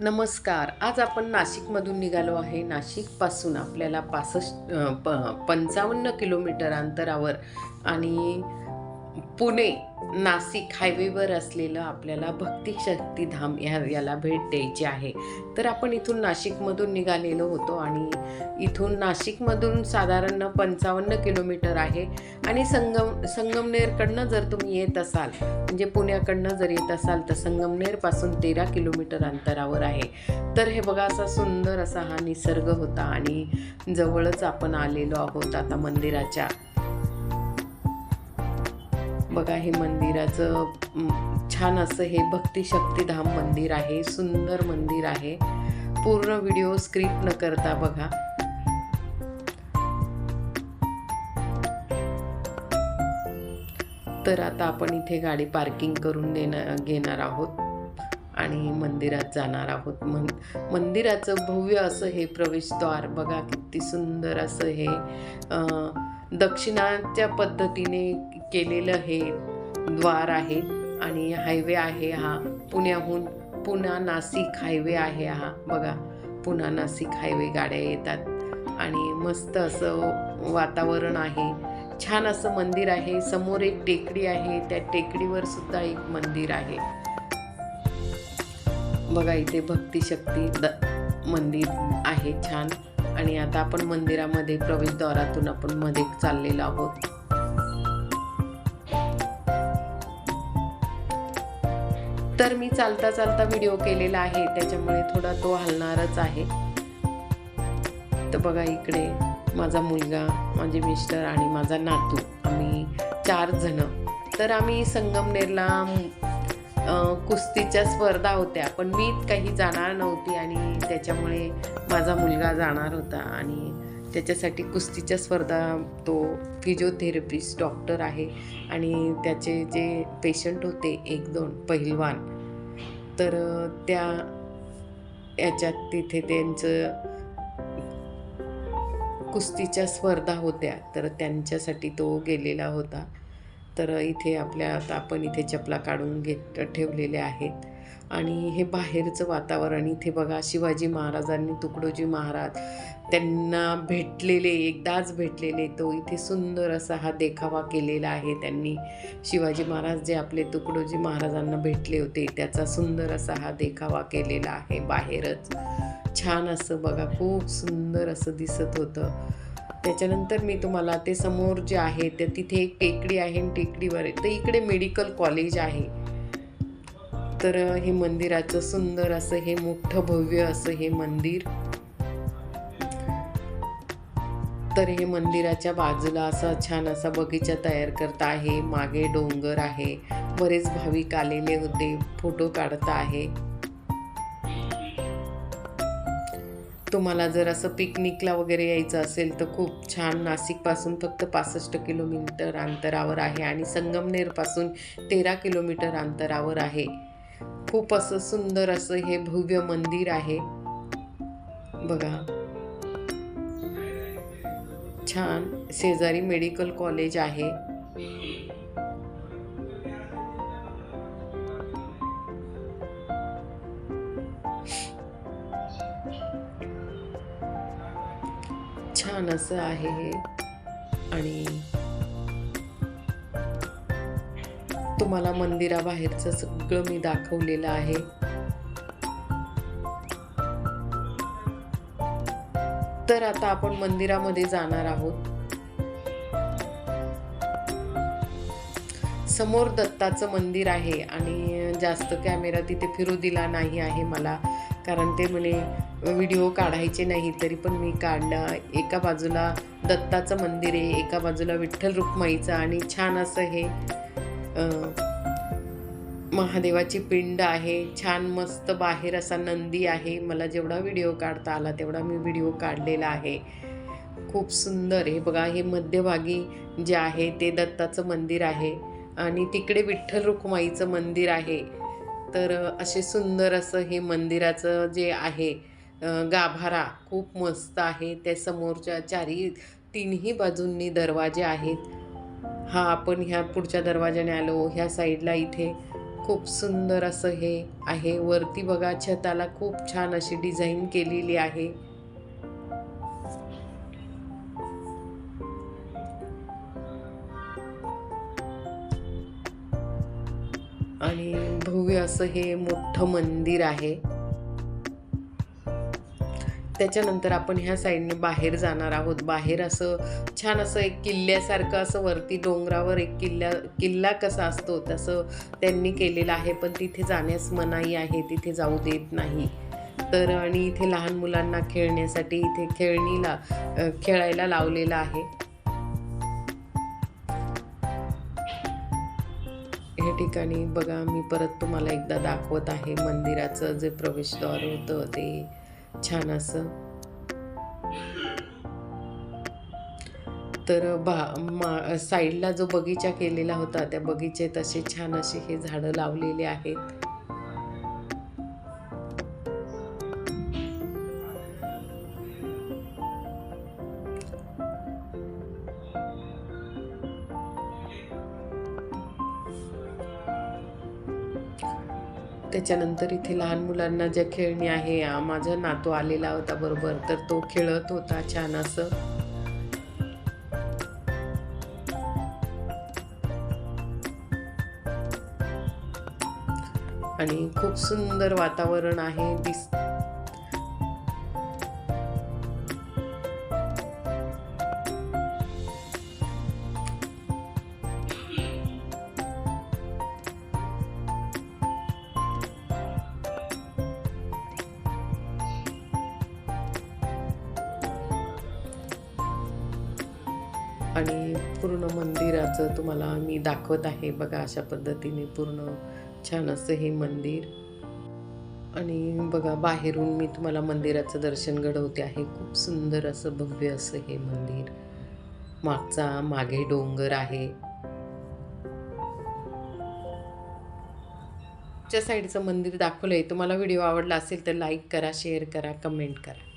नमस्कार आज आपण नाशिकमधून निघालो आहे. नाशिकपासून आपल्याला पासष्ट प पंचावन्न किलोमीटर अंतरावर आणि पुणे नाशिक हायवेवर असलेलं आपल्याला भक्ती शक्तीधाम ह्या याला भेट द्यायची आहे. तर आपण इथून नाशिकमधून निघालेलो होतो आणि इथून नाशिकमधून साधारण पंचावन्न किलोमीटर आहे. आणि संगम संगमनेरकडनं जर तुम्ही येत असाल म्हणजे पुण्याकडनं जर येत असाल तर संगमनेरपासून तेरा किलोमीटर अंतरावर आहे. तर हे बघा असा सुंदर असा हा निसर्ग होता आणि जवळच आपण आलेलो आहोत आता मंदिराच्या बघा हे मंदिराचं छान असं हे भक्ती शक्तीधाम मंदिर आहे सुंदर मंदिर आहे. पूर्ण व्हिडिओ स्क्रिप्ट न करता बघा. तर आता आपण इथे गाडी पार्किंग करून देणार घेणार आहोत आणि मंदिरात जाणार आहोत. मन मंदिराचं भव्य असं हे प्रवेशद्वार बघा किती सुंदर असं हे दक्षिणाच्या पद्धतीने केलेलं हे द्वार आहे आणि हायवे आहे हा. पुण्याहून पुणा नाशिक हायवे आहे हा. बघा पुणा नाशिक हायवे गाड्या येतात आणि मस्त असं वातावरण आहे. छान असं मंदिर आहे. समोर एक टेकडी आहे. त्या टेकडीवर सुद्धा एक मंदिर आहे. बघा इथे भक्तिशक्ती द मंदिर आहे छान. आणि आता आपण मंदिरामध्ये प्रवेशद्वारातून आपण मध्ये चाललेलो आहोत. तर मी चालता चालता व्हिडिओ केलेला आहे त्याच्यामुळे थोडा तो हलणारच आहे. तर बघा इकडे माझा मुलगा माझे मिस्टर आणि माझा नातू आम्ही चार जण. तर आम्ही संगमनेरला कुस्तीच्या स्पर्धा होत्या पण मी काही जाणार नव्हती आणि त्याच्यामुळे माझा मुलगा जाणार होता आणि त्याच्यासाठी कुस्तीच्या स्पर्धा तो फिजिओथेरपिस्ट डॉक्टर आहे आणि त्याचे जे पेशंट होते एक दोन पहिलवान तर त्या याच्यात तिथे त्यांचं कुस्तीच्या स्पर्धा होत्या तर त्यांच्यासाठी तो गेलेला होता. तर इथे आपल्या आता आपण इथे चपला काढून घेत ठेवलेले आहेत. आणि हे बाहेरचं वातावरण इथे बघा शिवाजी महाराजांनी तुकडोजी महाराज त्यांना भेटलेले एकदाच भेटलेले तो इथे सुंदर असा हा देखावा केलेला आहे त्यांनी. शिवाजी महाराज जे आपले तुकडोजी महाराजांना भेटले होते त्याचा सुंदर असा हा देखावा केलेला आहे बाहेरच. छान असं बघा खूप सुंदर असं दिसत होतं. त्याच्यानंतर मी तुम्हाला ते समोर जे आहे ते तिथे एक टेकडी आहे आणि टेकडीवर आहे तर इकडे मेडिकल कॉलेज आहे. तर हे मंदिराचं सुंदर असं हे मोठं भव्य असं हे मंदिर. तर हे मंदिराच्या बाजूला असा छान असा बगीचा तयार करता आहे. मागे डोंगर आहे. बरेच भाविक आलेले होते. फोटो काढता आहे. तुम्हाला जर असं पिकनिकला वगैरे यायचं असेल तर खूप छान. नाशिकपासून फक्त पासष्ट किलोमीटर अंतरावर आहे आणि संगमनेरपासून तेरा किलोमीटर अंतरावर आहे. खूप असं सुंदर असं हे भव्य मंदिर आहे. बघा. छान. शेजारी मेडिकल कॉलेज आहे. छान असं आहे हे. आणि तुम्हाला मंदिराबाहेरचं सगळं मी दाखवलेलं आहे. तर आता आपण मंदिरामध्ये जाणार आहोत. समोर दत्ताचं मंदिर आहे आणि जास्त कॅमेरा तिथे फिरू दिला नाही आहे मला. कारण ते म्हणे व्हिडिओ काढायचे नाही तरी पण मी काढला. एका बाजूला दत्ताचं मंदिर आहे एका बाजूला विठ्ठल रुक्माईचं आणि छान असं हे महादेवाची पिंड आहे. छान मस्त बाहेर असा नंदी आहे. मला जेवढा व्हिडिओ काढता आला तेवढा मी व्हिडिओ काढलेला आहे. खूप सुंदर हे बघा हे मध्यभागी जे आहे ते दत्ताचं मंदिर आहे. आणि तिकडे विठ्ठल रुक्माईचं मंदिर आहे. तर असे सुंदर असं हे मंदिराचं जे आहे गाभारा खूप मस्त आहे. त्या समोरच्या चारी तिन्ही बाजूंनी दरवाजे आहेत. हा आपण ह्या पुढच्या दरवाजाने आलो. ह्या साईडला इथे खूप सुंदर असं हे आहे. वरती बघा छताला खूप छान अशी डिझाईन केलेली आहे. आणि भव्य असं हे मोठं मंदिर आहे. त्याच्यानंतर आपण ह्या साईडने बाहेर जाणार आहोत. बाहेर असं छान असं एक किल्ल्यासारखं असं वरती डोंगरावर एक किल्ल्या किल्ला कसा असतो तसं त्यांनी केलेलं आहे. पण तिथे जाण्यास मनाई आहे तिथे जाऊ देत नाही. तर आणि इथे लहान मुलांना खेळण्यासाठी इथे खेळणीला खेळायला लावलेलं आहे. हे ठिकाणी बघा मी परत तुम्हाला एकदा दाखवत आहे मंदिराचं जे प्रवेशद्वार होतं ते. छान असं. तर बा मा साईडला जो बगीचा केलेला होता त्या बगीचेत असे छान असे हे झाडं लावलेले आहेत. त्याच्यानंतर इथे लहान मुलांना ज्या खेळणी आहे माझा नातू आलेला होता बरोबर तर तो खेळत होता छान असं. आणि खूप सुंदर वातावरण आहे दिस आणि पूर्ण मंदिराचं तुम्हाला मी दाखवत आहे बघा अशा पद्धतीने पूर्ण छान असं हे मंदिर. आणि बघा बाहेरून मी तुम्हाला मंदिराचं दर्शन घडवते आहे. खूप सुंदर असं भव्य असं हे मंदिर. मागचा मागे डोंगर आहे. च्या साईडचं मंदिर दाखवलंय. तुम्हाला व्हिडिओ आवडला असेल तर लाईक करा शेअर करा कमेंट करा.